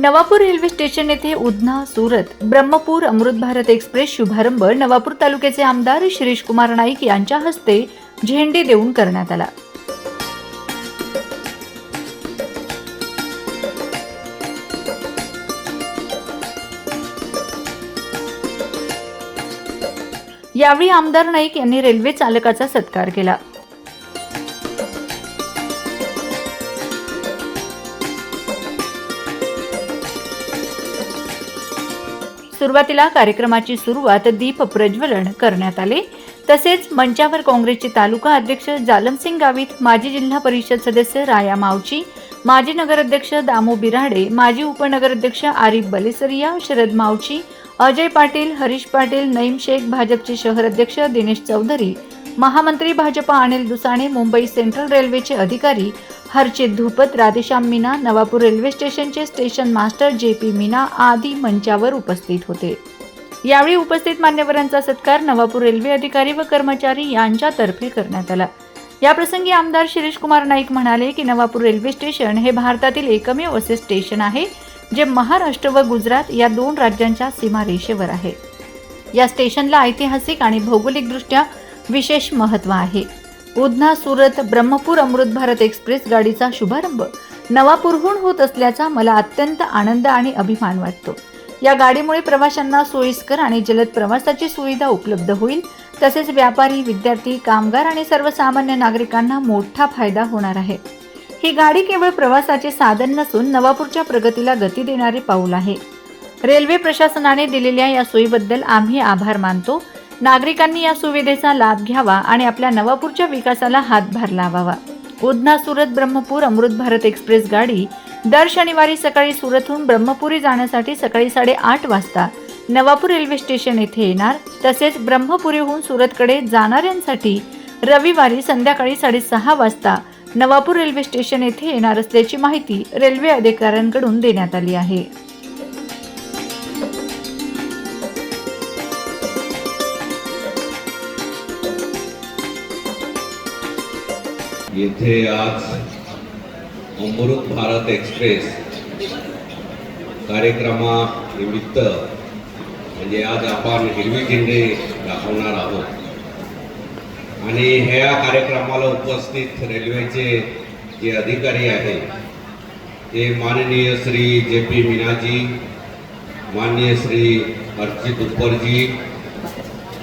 Navapur railway station येथे Udhna Surat Brahmapur Amrit Bharat express शुभारंभ नवापूर तालुक्याचे आमदार शिरीष कुमार नाईक यांच्या हस्ते झेंडे देऊन करण्यात आला. यावेळी आमदार नाईक यांनी रेल्वे चालकाचा सत्कार केला. सुरुवातीला कार्यक्रमाची सुरुवात दीप प्रज्वलन करण्यात आले. तसेच मंचावर काँग्रेसचे तालुका अध्यक्ष जालमसिंग गावित माजी जिल्हा परिषद सदस्य राया मावची माजी नगराध्यक्ष दामू बिराडे माजी उपनगराध्यक्ष आरिफ बलेसरिया शरद मावची अजय पाटील हरीश पाटील नईम शेख भाजपचे शहर अध्यक्ष दिनेश चौधरी महामंत्री भाजपा अनिल दुसाणे मुंबई सेंट्रल रेल्वेचे अधिकारी हरचित धुपत राधेश्याम मीना नवापूर रेल्वे स्टेशनचे station master J P Meena आदी मंचावर उपस्थित होते. यावेळी उपस्थित मान्यवरांचा सत्कार नवापूर रेल्वे अधिकारी व कर्मचारी यांच्यातर्फे करण्यात आला. याप्रसंगी आमदार शिरीष कुमार नाईक म्हणाले की नवापूर रेल्वे स्टेशन हे भारतातील एकमेव असे स्टेशन आहे जे महाराष्ट्र व गुजरात या दोन राज्यांच्या सीमारेषेवर आहे. या स्टेशनला ऐतिहासिक आणि भौगोलिकदृष्ट्या विशेष महत्त्व आहे. उधना सुरत ब्रह्मपूर अमृत भारत एक्सप्रेस गाडीचा शुभारंभ नवापूरहून होत असल्याचा मला अत्यंत आनंद आणि अभिमान वाटतो. या गाडीमुळे प्रवाशांना सोयीस्कर आणि जलद प्रवासाची सुविधा उपलब्ध होईल तसेच व्यापारी विद्यार्थी कामगार आणि सर्वसामान्य नागरिकांना मोठा फायदा होणार आहे. ही गाडी केवळ प्रवासाचे साधन नसून नवापूरच्या प्रगतीला गती देणारे पाऊल आहे. रेल्वे प्रशासनाने दिलेल्या या सोयीबद्दल आम्ही आभार मानतो. नागरिकांनी या सुविधेचा लाभ घ्यावा आणि आपल्या नवापूरच्या विकासाला हातभार लावावा. उधना सुरत ब्रह्मपूर अमृत भारत एक्सप्रेस गाडी दर शनिवारी सकाळी सुरतहून ब्रह्मपुरी जाण्यासाठी सकाळी साडेआठ वाजता. नवापूर रेल्वे स्टेशन येथे येणार तसेच ब्रह्मपुरीहून सुरतकडे जाणाऱ्यांसाठी रविवारी संध्याकाळी साडेसहा वाजता नवापूर रेल्वे स्टेशन येथे येणार असल्याची माहिती रेल्वे अधिकाऱ्यांकडून देण्यात आली आहे. येथे आज अमृत भारत एक्सप्रेस कार्यक्रमानिमित्त म्हणजे आज आपण हिरवी झेंडे दाखवणार आहोत. आणि ह्या कार्यक्रमाला उपस्थित रेल्वेचे जे अधिकारी आहेत ते माननीय श्री जे पी मीनाजी माननीय श्री अर्चित उपरजी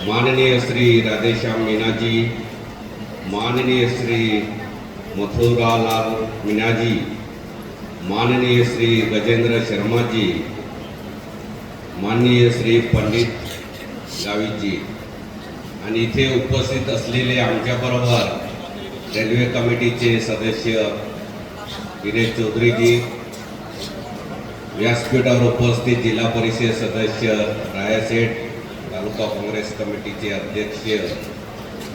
माननीय श्री राधेश्याम मीनाजी माननीय श्री मथुरालाल मीनाजी माननीय श्री गजेंद्र शर्माजी माननीय श्री पंडित गावीजी आणि इथे उपस्थित असलेले आमच्याबरोबर रेल्वे कमिटीचे सदस्य दिनेश चौधरीजी व्यासपीठावर उपस्थित जिल्हा परिषद सदस्य रायासेठ तालुका काँग्रेस कमिटीचे अध्यक्ष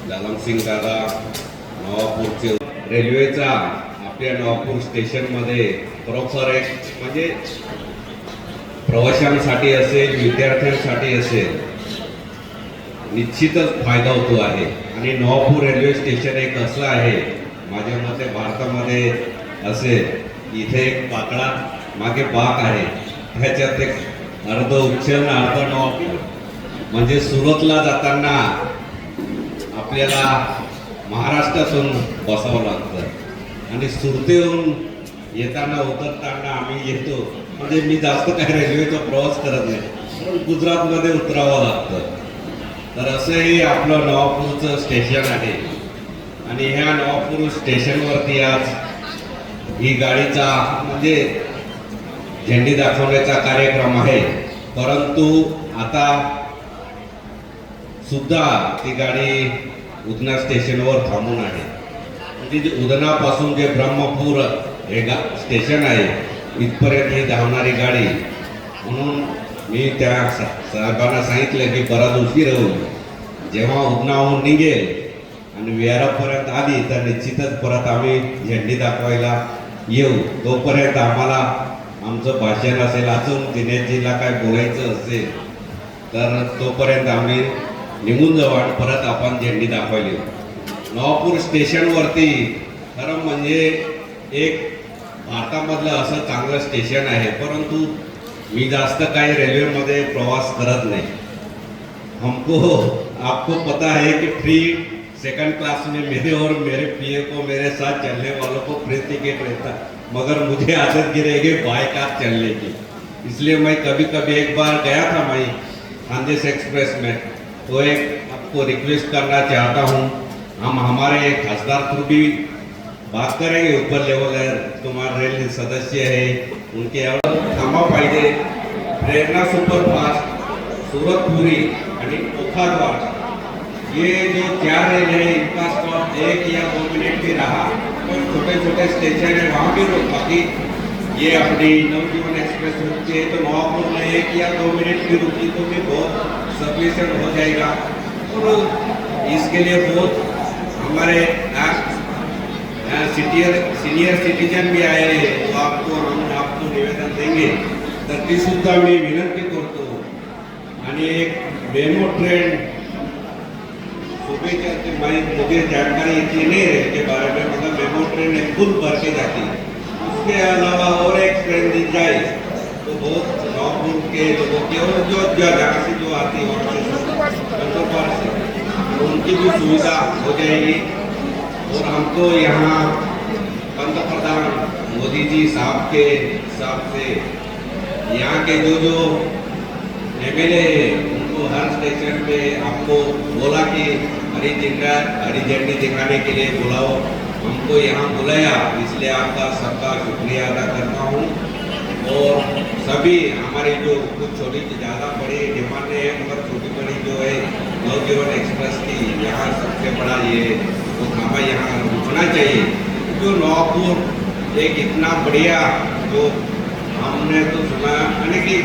लालमसिंग दादा नवापूरचे रेल्वेचा आपल्या नागपूर स्टेशनमध्ये खरोखर एक म्हणजे प्रवाशांसाठी असेल विद्यार्थ्यांसाठी असेल निश्चितच फायदा होतो आहे. आणि नवापूर रेल्वे स्टेशन एक असं आहे माझ्या मते भारतामध्ये असेल इथे एक पाकडा मागे बाक आहे. त्याच्यात एक अर्ध उच्चन अर्ध नवापूर. म्हणजे सुरतला जाताना आपल्याला महाराष्ट्रातून बसावं लागतं. आणि सुरतेहून येताना उतरताना आम्ही येतो. म्हणजे मी जास्त काही रेल्वेचा प्रवास करत नाही. गुजरातमध्ये उतरावं लागतं. तर असंही आपलं नवापूरचं स्टेशन आहे. आणि ह्या नवापूर स्टेशनवरती आज ही गाडीचा म्हणजे झेंडी दाखवण्याचा कार्यक्रम आहे. परंतु आता सुद्धा ती गाडी उदना स्टेशनवर थांबून आहे. म्हणजे जे जे ब्रह्मपूर हे गा स्टेशन आहे इथपर्यंत ही धावणारी गाडी. म्हणून मी त्या सा- साहेबांना सांगितलं की बराच उशीर होईल. जेव्हा उदनाहून निघेल आणि विहारापर्यंत आली तर निश्चितच परत आम्ही झेंडी दाखवायला येऊ. तोपर्यंत आम्हाला आमचं भाषण असेल अजून दिनेशजीला काय बोलायचं असेल तर तोपर्यंत आम्ही जाऊ आणि परत आपण झेंडी नवापूर स्टेशनवरती खरं म्हणजे एक भारतामधलं असं चांगलं स्टेशन आहे, परंतु मी जास्त काही रेल्वेमध्ये प्रवास करत नाही. हमको, आपको पता है कि फ्री सेकंड क्लास में मेरे और मेरे पीए को मेरे साथ चलने वालों को फ्री टिकट रहता मगर मुझे आदत गिरेगी बाई कार चलने की। इसलिए मैं कभी कभी एक बार गया था मैं, खानदेश एक्सप्रेस में। तो एक आपको रिक्वेस्ट करना चाहता हूँ। हम हमारे खासदार थ्रू भी बात करेंगे, ऊपर लेवल है, तुम्हारे रेल सदस्य है, उनके थांबा पाहिजे प्रेरणा सुपरफास्ट सूरत पुरी आणि ओखाद्वार ये जो चार रेल है, इनका स्टॉप एक या दो मिनट भी रहा। तो छोटे छोटे स्टेशन है, वहाँ भी रोक बाकी। ये अपनी नवजीवन एक्सप्रेस रुकती है तो नवापुर में एक या दो मिनट भी रुकी तो भी बहुत सफिशियंट हो जाएगा। और इसके लिए बहुत हमारे सीनियर सीनियर सिटीजन भी आए हैं तो आपको हम आपको निवेदन देंगे। तर ती सुद्धा मी विनंती करतो आणि एक मेमो ट्रेन सुबह मैं मुझे जानकारी इतनी नहीं है इसके बारे में मतलब मेमो ट्रेन एक फुल भर के जाती है। उसके अलावा और एक ट्रेन दी जाए। तो बहुत नौपुर के लोगों की और जो जहाँ से जो आती है वहाँ से। तो उनकी भी सुविधा हो जाएगी। और हमको यहाँ पंत प्रधान मोदी जी साहब के हिसाब से यहाँ के जो जो एम एल ए उनको हर स्टेशन पे आपको बोला कि हरी झंडा हरी झंडी दिखाने के लिए बुलाओ। हमको यहाँ बुलाया इसलिए आपका सबका शुक्रिया अदा करता हूँ। और सभी हमारी जो कुछ छोटी ज़्यादा बड़ी डिमांड है मगर छोटी बड़ी जो है नवजीवन एक्सप्रेस की यहाँ सबसे बड़ा ये खामा यहाँ रुकना चाहिए। जो नवापुर एक इतना बढ़िया जो हमने तो सुना यानी कि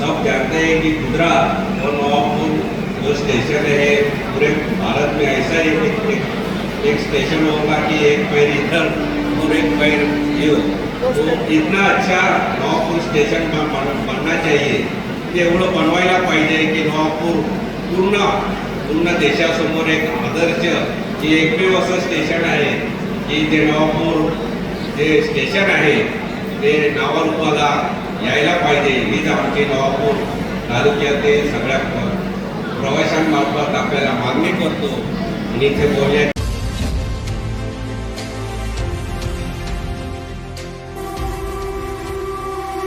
सब जानते हैं कि गुजरात और नवापुर जो स्टेशन है पूरे भारत में ऐसा ही एक, एक, एक स्टेशन होगा कि एक पैर इधर और एक पैर ये तो इतना अच्छा नवापुर स्टेशन बन- बन- बनना चाहिए। ते एवढं बनवायला पाहिजे की नवापूर पूर्ण पूर्ण देशासमोर एक आदर्श जे एकमेव असं स्टेशन आहे की जे नवापूर जे स्टेशन आहे ते नावारूपाला यायला पाहिजे. हीच आमची नवापूर तालुक्यातील सगळ्या प्रवाशांमार्फत आपल्याला मागणी करतो. आणि इथे बोलल्या